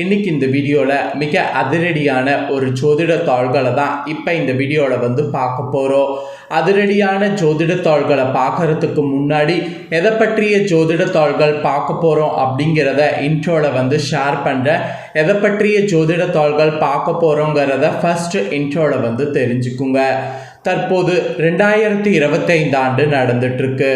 இன்னைக்கு இந்த வீடியோவில் மிக அதிரடியான ஒரு ஜோதிட தாள்களை தான் இப்போ இந்த வீடியோவில் வந்து பார்க்க போகிறோம் அதிரடியான ஜோதிட தாள்களை பார்க்கறதுக்கு முன்னாடி எதை பற்றிய ஜோதிட தாள்கள் பார்க்க போகிறோம் அப்படிங்கிறத இன்ட்ரோவில் வந்து ஷேர் பண்ணுறேன் எதை பற்றிய ஜோதிட தாள்கள் பார்க்க போகிறோங்கிறத ஃபஸ்ட்டு இன்ட்ரோவில் வந்து தெரிஞ்சுக்குங்க. தற்போது ரெண்டாயிரத்தி இருபத்தைந்து ஆண்டு நடந்துட்டுருக்கு.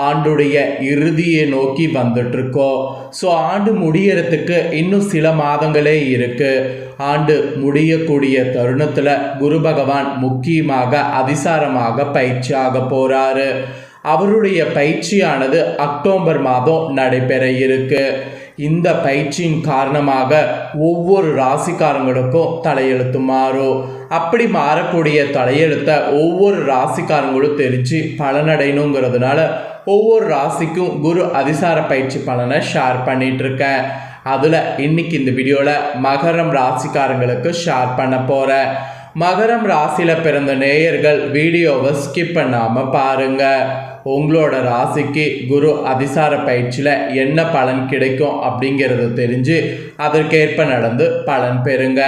ஆண்டுடைய இறுதியை நோக்கி வந்துட்டுருக்கோம் ஸோ ஆண்டு முடியறதுக்கு இன்னும் சில மாதங்களே இருக்குது ஆண்டு முடியக்கூடிய தருணத்தில் குரு பகவான் முக்கியமாக அதிசாரமாக பயிற்சியாக போகிறாரு அவருடைய பயிற்சியானது அக்டோபர் மாதம் நடைபெற இருக்குது இந்த பயிற்சியின் காரணமாக ஒவ்வொரு ராசிக்காரங்களுக்கும் தலையெழுத்து மாறும். அப்படி மாறக்கூடிய தலையெழுத்தை ஒவ்வொரு ராசிக்காரங்களும் தெரிஞ்சு பலனடையணுங்கிறதுனால ஒவ்வொரு ராசிக்கும் குரு அதிசார பயிற்சி பலனை ஷேர் பண்ணிட்டு இருக்கேன் அதில் இன்னைக்கு இந்த வீடியோவில் மகரம் ராசிக்காரங்களுக்கு ஷேர் பண்ண போகிறேன் மகரம் ராசியில் பிறந்த நேயர்கள் வீடியோவை ஸ்கிப் பண்ணாமல் பாருங்கள் உங்களோட ராசிக்கு குரு அதிசார பயிற்சியில் என்ன பலன் கிடைக்கும் அப்படிங்கிறத தெரிஞ்சு அதற்கேற்ப நடந்து பலன் பெறுங்க.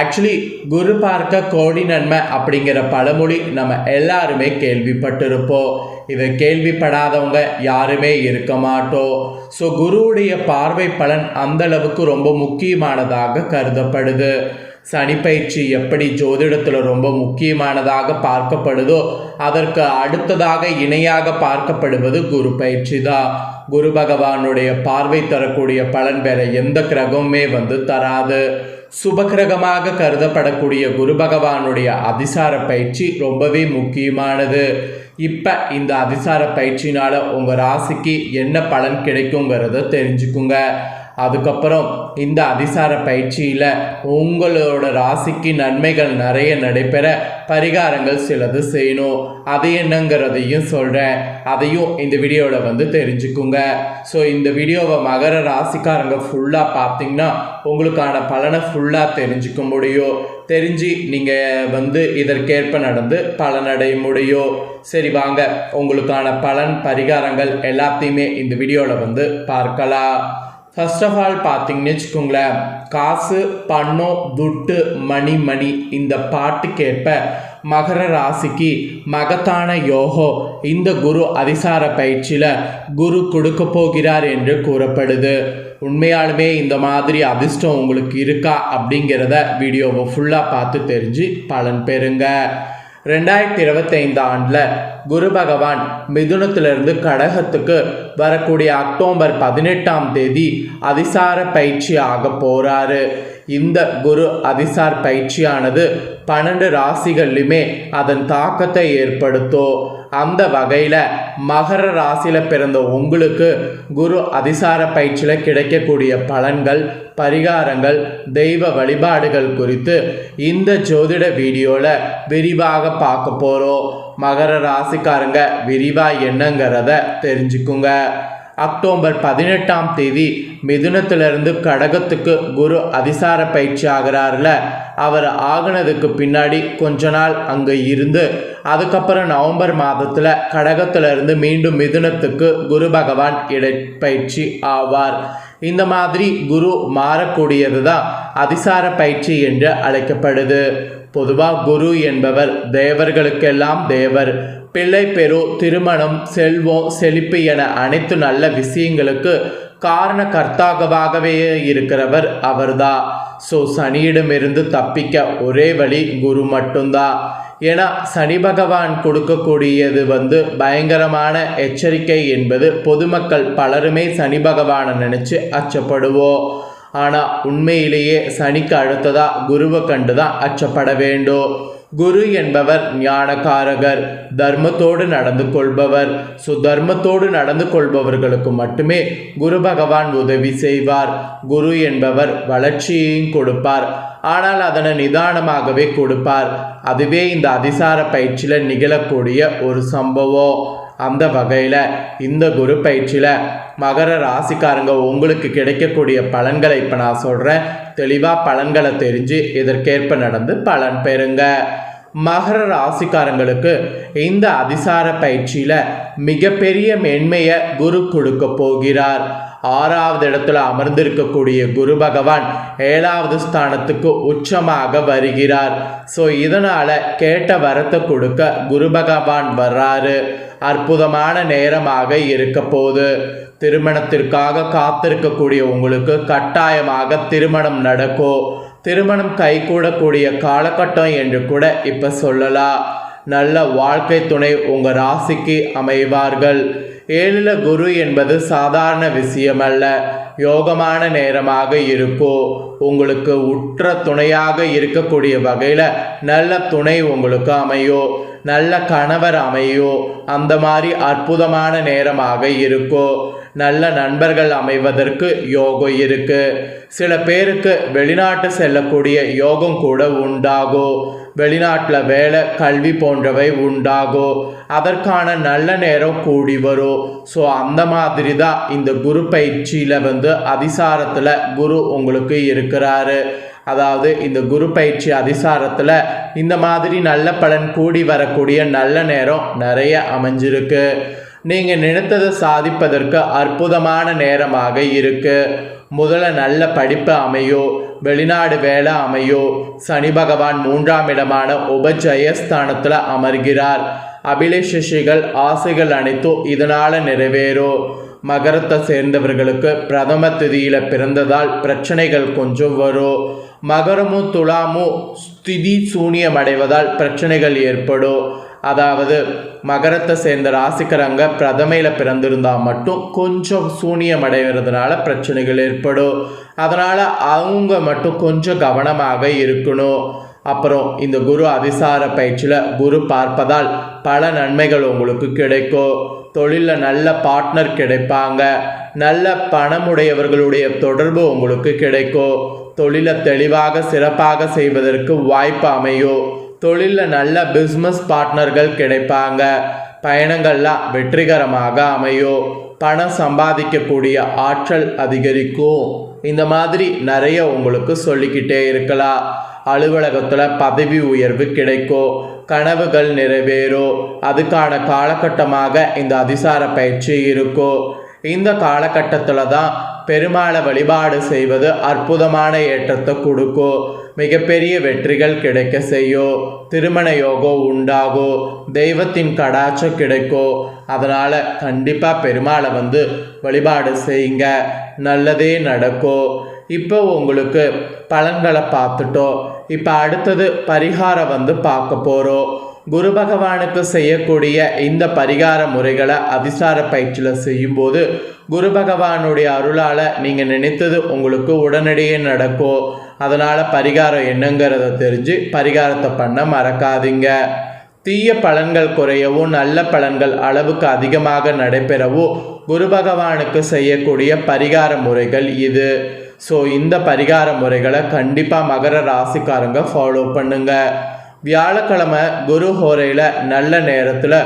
ஆக்சுவலி குரு பார்க்க கோடி நன்மை அப்படிங்கிற பழமொழி நம்ம எல்லாருமே கேள்விப்பட்டிருப்போம். இதை கேள்விப்படாதவங்க யாருமே இருக்க மாட்டோம். ஸோ குருவுடைய பார்வை பலன் அந்த அளவுக்கு ரொம்ப முக்கியமானதாக கருதப்படுது. சனி பயிற்சி எப்படி ஜோதிடத்தில் ரொம்ப முக்கியமானதாக பார்க்கப்படுதோ அதற்கு அடுத்ததாக இணையாக பார்க்கப்படுவது குரு பயிற்சி தான். குரு பகவானுடைய பார்வை தரக்கூடிய பலன் வேற எந்த கிரகமுமே வந்து தராது. சுபகிரகமாக கருதப்படக்கூடிய குரு பகவானுடைய அதிசார பயிற்சி ரொம்பவே முக்கியமானது. இப்போ இந்த அதிசார பயிற்சினால் உங்கள் ராசிக்கு என்ன பலன் கிடைக்குங்கிறத தெரிஞ்சுக்குங்க. அதுக்கப்புறம் இந்த அதிசார பயிற்சியில் உங்களோட ராசிக்கு நன்மைகள் நிறைய நடைபெற பரிகாரங்கள் சிலது செய்யணும். அது என்னங்கிறதையும் சொல்கிறேன் அதையும் இந்த வீடியோவில் வந்து தெரிஞ்சுக்குங்க. ஸோ இந்த வீடியோவை மகர ராசிக்காரங்க ஃபுல்லாக பார்த்தீங்கன்னா உங்களுக்கான பலனை ஃபுல்லாக தெரிஞ்சுக்க முடியும். தெரிஞ்சு நீங்கள் வந்து இதற்கேற்ப நடந்து பலனடைய முடியும். சரி வாங்க. உங்களுக்கான பலன் பரிகாரங்கள் எல்லாத்தையுமே இந்த வீடியோவில் வந்து பார்க்கலாம். ஃபர்ஸ்ட் ஆஃப் ஆல் பார்த்தீங்கன்னு வச்சுக்கோங்களேன். காசு பணம் துட்டு மணி மணி இந்த பாட்டுக்கேற்ப மகர ராசிக்கு மகத்தான யோகோ இந்த குரு அதிசார பயிற்சியில் குரு கொடுக்க போகிறார் என்று கூறப்படுது. உண்மையாலுமே இந்த மாதிரி அதிர்ஷ்டம் உங்களுக்கு இருக்கா அப்படிங்கிறத வீடியோவை ஃபுல்லாக பார்த்து தெரிஞ்சு பலன் பெறுங்க. ரெண்டாயிரத்தி இருபத்தைந்து ஆண்டில் குரு பகவான் மிதுனத்திலிருந்து கடகத்துக்கு வரக்கூடிய அக்டோபர் பதினெட்டாம் தேதி அதிசார பயிற்சி ஆக போகிறாரு இந்த குரு அதிசார் பயிற்சியானது பன்னெண்டு ராசிகள்லையுமே அதன் தாக்கத்தை ஏற்படுத்தும். அந்த வகையில் மகர ராசியில் பிறந்த உங்களுக்கு குரு அதிசார பயிற்சியில் கிடைக்கக்கூடிய பலன்கள் பரிகாரங்கள் தெய்வ வழிபாடுகள் குறித்து இந்த ஜோதிட வீடியோவில் விரிவாக பார்க்க போகிறோம் மகர ராசிக்காரங்க விரிவாக என்னங்கிறத தெரிஞ்சுக்குங்க. அக்டோபர் பதினெட்டாம் தேதி மிதுனத்திலிருந்து கடகத்துக்கு குரு அதிசார பயிற்சி ஆகிறாருல. அவர் ஆகினதுக்கு பின்னாடி கொஞ்ச நாள் அங்கே இருந்து அதுக்கப்புறம் நவம்பர் மாதத்தில் கடகத்திலிருந்து மீண்டும் மிதுனத்துக்கு குரு பகவான் இடப்பயிற்சி ஆவார். இந்த மாதிரி குரு மாறக்கூடியது தான் அதிசார பயிற்சி என்று அழைக்கப்படுது. பொதுவாக குரு என்பவர் தேவர்களுக்கெல்லாம் தேவர். பிள்ளை பெரு திருமணம் செல்வம் செழிப்பு என அனைத்து நல்ல விஷயங்களுக்கு காரண கர்த்தாகவாகவே இருக்கிறவர் அவர்தான் ஸோ சனியிடமிருந்து தப்பிக்க ஒரே வழி குரு மட்டும்தான் ஏன்னா சனி பகவான் கொடுக்கக்கூடியது வந்து பயங்கரமான எச்சரிக்கை என்பது பொதுமக்கள் பலருமே சனி பகவானை நினச்சி அச்சப்படுவோம் ஆனால் உண்மையிலேயே சனிக்கு அழுத்ததாக குருவை கண்டு தான் அச்சப்பட வேண்டும் குரு என்பவர் ஞானகாரகர் தர்மத்தோடு நடந்து கொள்பவர். ஸோ தர்மத்தோடு நடந்து கொள்பவர்களுக்கு மட்டுமே குரு பகவான் உதவி செய்வார். குரு என்பவர் வளர்ச்சியையும் கொடுப்பார். ஆனால் அதனை நிதானமாகவே கொடுப்பார். அதுவே இந்த அதிசார பயிற்சியில் நிகழக்கூடிய ஒரு சம்பவம். அந்த வகையில் இந்த குரு பயிற்சியில் மகர ராசிக்காரங்க உங்களுக்கு கிடைக்கக்கூடிய பலன்களை இப்போ நான் சொல்கிறேன் தெளிவாக பலன்களை தெரிஞ்சு இதற்கேற்ப நடந்து பலன் பெறுங்க. மகர ராசிக்காரங்களுக்கு இந்த அதிசார பயிற்சியில் மிகப்பெரிய மென்மையை குரு கொடுக்க போகிறார். ஆறாவது இடத்துல அமர்ந்திருக்கக்கூடிய குரு பகவான் ஏழாவது ஸ்தானத்துக்கு உச்சமாக வருகிறார். ஸோ இதனால் கேட்ட வரத்தை கொடுக்க குரு பகவான் வர்றாரு. அற்புதமான நேரமாக இருக்க போகுது. திருமணத்திற்காக காத்திருக்கக்கூடிய உங்களுக்கு கட்டாயமாக திருமணம் நடக்கும். திருமணம் கைகூடக்கூடிய காலகட்டம் என்று கூட இப்போ சொல்லலாம். நல்ல வாழ்க்கை துணை உங்கள் ராசிக்கு அமைவார்கள். ஏழில் குரு என்பது சாதாரண விஷயமல்ல. யோகமான நேரமாக இருக்கும் உங்களுக்கு உற்ற துணையாக இருக்கக்கூடிய வகையில் நல்ல துணை உங்களுக்கு அமையும் நல்ல கணவர் அமையும் அந்த மாதிரி அற்புதமான நேரமாக இருக்கும் நல்ல நண்பர்கள் அமைவதற்கு யோகம் இருக்கு. சில பேருக்கு வெளிநாட்டு செல்லக்கூடிய யோகம் கூட உண்டாகும் வெளிநாட்டில் வேலை கல்வி போன்றவை உண்டாகும் அதற்கான நல்ல நேரம் கூடி வரும் ஸோ அந்த மாதிரி தான் இந்த குரு பயிற்சியில் வந்து அதிசாரத்தில் குரு உங்களுக்கு இருக்கிறாரு. அதாவது இந்த குரு பயிற்சி அதிசாரத்தில் இந்த மாதிரி நல்ல பலன் கூடி வரக்கூடிய நல்ல நேரம் நிறைய அமைஞ்சிருக்கு. நீங்கள் நினைத்ததை சாதிப்பதற்கு அற்புதமான நேரமாக இருக்கு. முதல்ல நல்ல படிப்பு அமையோ வெளிநாடு வேலை அமையோ சனி பகவான் மூன்றாம் இடமான உபஜயஸ்தானத்தில் அமர்கிறார். அபிலேஷிகள் ஆசைகள் அனைத்தும் இதனால் நிறைவேறும் மகரத்தை சேர்ந்தவர்களுக்கு பிரதம திதியில் பிறந்ததால் பிரச்சனைகள் கொஞ்சம் வரும். மகரமும் துலாமும் ஸ்திதி சூனியம் அடைவதால் பிரச்சனைகள் ஏற்படும். அதாவது மகரத்தை சேர்ந்த ராசிக்காரங்க பிரதமையில் பிறந்திருந்தால் மட்டும் கொஞ்சம் சூனியம் அடைகிறதுனால பிரச்சனைகள் ஏற்படும். அதனால் அவங்க மட்டும் கொஞ்சம் கவனமாக இருக்கணும். அப்புறம் இந்த குரு அதிசார பயிற்சியில் குரு பார்ப்பதால் பல நன்மைகள் உங்களுக்கு கிடைக்கும். தொழிலில் நல்ல பார்ட்னர் கிடைப்பாங்க. நல்ல பணமுடையவர்களுடைய தொடர்பு உங்களுக்கு கிடைக்கும். தொழிலை தெளிவாக சிறப்பாக செய்வதற்கு வாய்ப்பு அமையும். தொழிலில் நல்ல பிஸ்னஸ் பார்ட்னர்கள் கிடைப்பாங்க. பயணங்கள்லாம் வெற்றிகரமாக அமையும். பணம் சம்பாதிக்கக்கூடிய ஆற்றல் அதிகரிக்கும். இந்த மாதிரி நிறைய உங்களுக்கு சொல்லிக்கிட்டே இருக்கலாம். அலுவலகத்தில் பதவி உயர்வு கிடைக்கும். கனவுகள் நிறைவேறும். அதுக்கான காலகட்டமாக இந்த அதிசார பயிற்சி இருக்கும். இந்த காலகட்டத்தில் தான் பெருமாளை வழிபாடு செய்வது அற்புதமான ஏற்றத்தை கொடுக்கும் மிகப்பெரிய வெற்றிகள் கிடைக்க செய்யும் திருமண யோகம் உண்டாகும் தெய்வத்தின் கடாச்சம் கிடைக்கும் அதனால் கண்டிப்பாக பெருமாளை வந்து வழிபாடு செய்யுங்க. நல்லதே நடக்கும் இப்போ உங்களுக்கு பலன்களை பார்த்துட்டோம் இப்போ அடுத்தது பரிகாரம் வந்து பார்க்க போகிறோம் குரு பகவானுக்கு செய்யக்கூடிய இந்த பரிகார முறைகளை அதிசார பயிற்சியில் செய்யும்போது குரு பகவானுடைய அருளால் நீங்கள் நினைத்தது உங்களுக்கு உடனடியே நடக்கும். அதனால் பரிகாரம் என்னங்கிறத தெரிஞ்சு பரிகாரத்தை பண்ண மறக்காதீங்க. தீய பலன்கள் குறையவும் நல்ல பலன்கள் அளவுக்கு அதிகமாக நடைபெறவும் குரு பகவானுக்கு செய்யக்கூடிய பரிகார முறைகள் இது. ஸோ இந்த பரிகார முறைகளை கண்டிப்பாக மகர ராசிக்காரங்க ஃபாலோ பண்ணுங்கள் வியாழக்கிழமை குரு ஹோரையில் நல்ல நேரத்தில்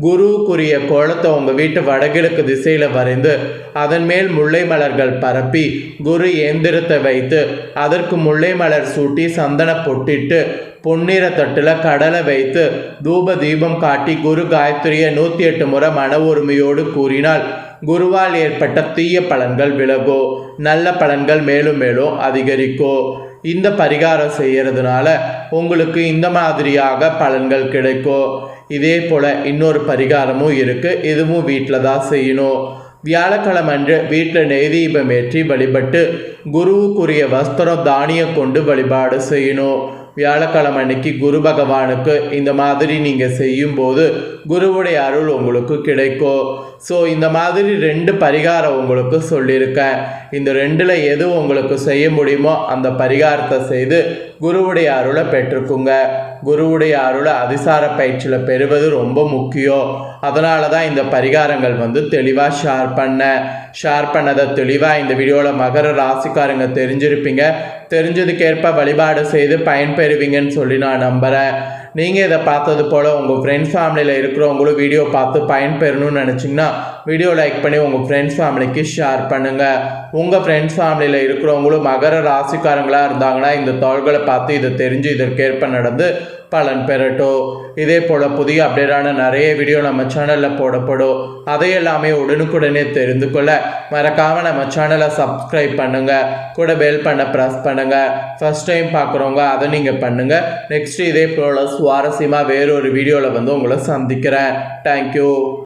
குருவுக்குரிய கோலத்தை உங்கள் வீட்டு வடகிழக்கு திசையில் வரைந்து அதன் மேல் முல்லை மலர்கள் பரப்பி குரு இயந்திரத்தை வைத்து அதற்கு முல்லை மலர் சூட்டி சந்தன பொட்டிட்டு பொன்னிற தட்டில் கடலை வைத்து தூப தீபம் காட்டி குரு காயத்ரியை நூற்றி எட்டு முறை மன உரிமையோடு கூறினால் குருவால் ஏற்பட்ட தீய பலன்கள் விலகோ நல்ல பலன்கள் மேலும் மேலும் அதிகரிக்கோ. இந்த பரிகாரம் செய்கிறதுனால உங்களுக்கு இந்த மாதிரியாக பலன்கள் கிடைக்கும். இதே போல் இன்னொரு பரிகாரமும் இருக்குது இதுவும் வீட்டில் தான் செய்யணும். வியாழக்கிழமை அன்று வீட்டில் நெய் தீபம் ஏற்றி வழிபட்டு குருவுக்குரிய வஸ்திரம் தானியம் கொண்டு வழிபாடு செய்யணும். வியாழக்கிழமை அன்னைக்கு குரு பகவானுக்கு இந்த மாதிரி நீங்கள் செய்யும்போது குருவுடைய அருள் உங்களுக்கு கிடைக்கும். ஸோ இந்த மாதிரி ரெண்டு பரிகாரம் உங்களுக்கு சொல்லியிருக்கேன் இந்த ரெண்டில் எது உங்களுக்கு செய்ய முடியுமோ அந்த பரிகாரத்தை செய்து குருவுடைய அருளை பெற்றுக்குங்க. குருவுடைய அருளை அதிசார பயிற்சியில் பெறுவது ரொம்ப முக்கியம். அதனால தான் இந்த பரிகாரங்கள் வந்து தெளிவாக ஷேர் பண்ணேன் ஷேர் பண்ணதை தெளிவாக இந்த வீடியோவில் மகர ராசிக்காரங்க தெரிஞ்சிருப்பீங்க. தெரிஞ்சதுக்கேற்ப வழிபாடு செய்து பயன்பெறுவீங்கன்னு சொல்லி நான் நம்புகிறேன் நீங்கள் இதை பார்த்தது போல் உங்கள் ஃப்ரெண்ட்ஸ் ஃபேமிலியில் இருக்கிறவங்களும் வீடியோ பார்த்து பயன்பெறணும்னு நினச்சிங்கன்னா வீடியோ லைக் பண்ணி உங்கள் ஃப்ரெண்ட்ஸ் ஃபேமிலிக்கு ஷேர் பண்ணுங்கள் உங்கள் ஃப்ரெண்ட்ஸ் ஃபேமிலியில் இருக்கிறவங்களும் மகர ராசிக்காரங்களாக இருந்தாங்கன்னா இந்த தாள்களை பார்த்து இதை தெரிஞ்சு இதற்கேற்ப நடந்து பலன் பெறட்டும். இதே போல் புதிய அப்டேட்டான நிறைய வீடியோ நம்ம சேனலில் போடப்படும். அதையெல்லாமே உடனுக்குடனே தெரிந்து கொள்ள மறக்காமல் நம்ம சேனலை சப்ஸ்கிரைப் பண்ணுங்கள் கூட பெல் பண்ண ப்ரெஸ் பண்ணுங்கள் ஃபர்ஸ்ட் டைம் பார்க்குறவங்க அதை நீங்கள் பண்ணுங்கள் நெக்ஸ்ட் இதே போல் சுவாரஸ்யமாக வேறொரு வீடியோவில் வந்து உங்களை சந்திக்கிறேன். தேங்க்யூ